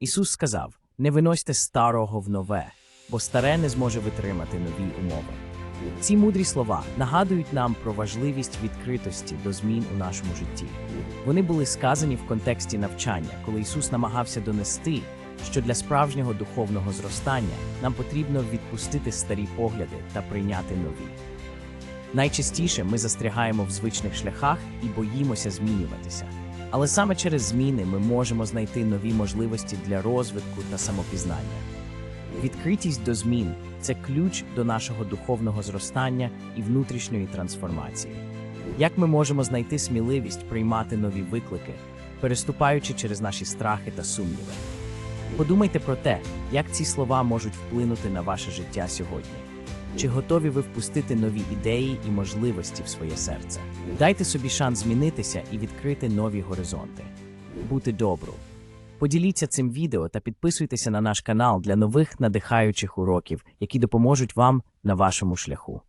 Ісус сказав: не виносьте старого в нове, бо старе не зможе витримати нові умови. Ці мудрі слова нагадують нам про важливість відкритості до змін у нашому житті. Вони були сказані в контексті навчання, коли Ісус намагався донести, що для справжнього духовного зростання нам потрібно відпустити старі погляди та прийняти нові. Найчастіше ми застрягаємо в звичних шляхах і боїмося змінюватися. Але саме через зміни ми можемо знайти нові можливості для розвитку та самопізнання. Відкритість до змін це ключ до нашого духовного зростання і внутрішньої трансформації. Як ми можемо знайти сміливість приймати нові виклики, переступаючи через наші страхи та сумніви? Подумайте про те, як ці слова можуть вплинути на ваше життя сьогодні. Чи готові ви впустити нові ідеї і можливості в своє серце? Дайте собі шанс змінитися і відкрити нові горизонти. Бути добру. Поділіться цим відео та підписуйтеся на наш канал для нових надихаючих уроків, які допоможуть вам на вашому шляху.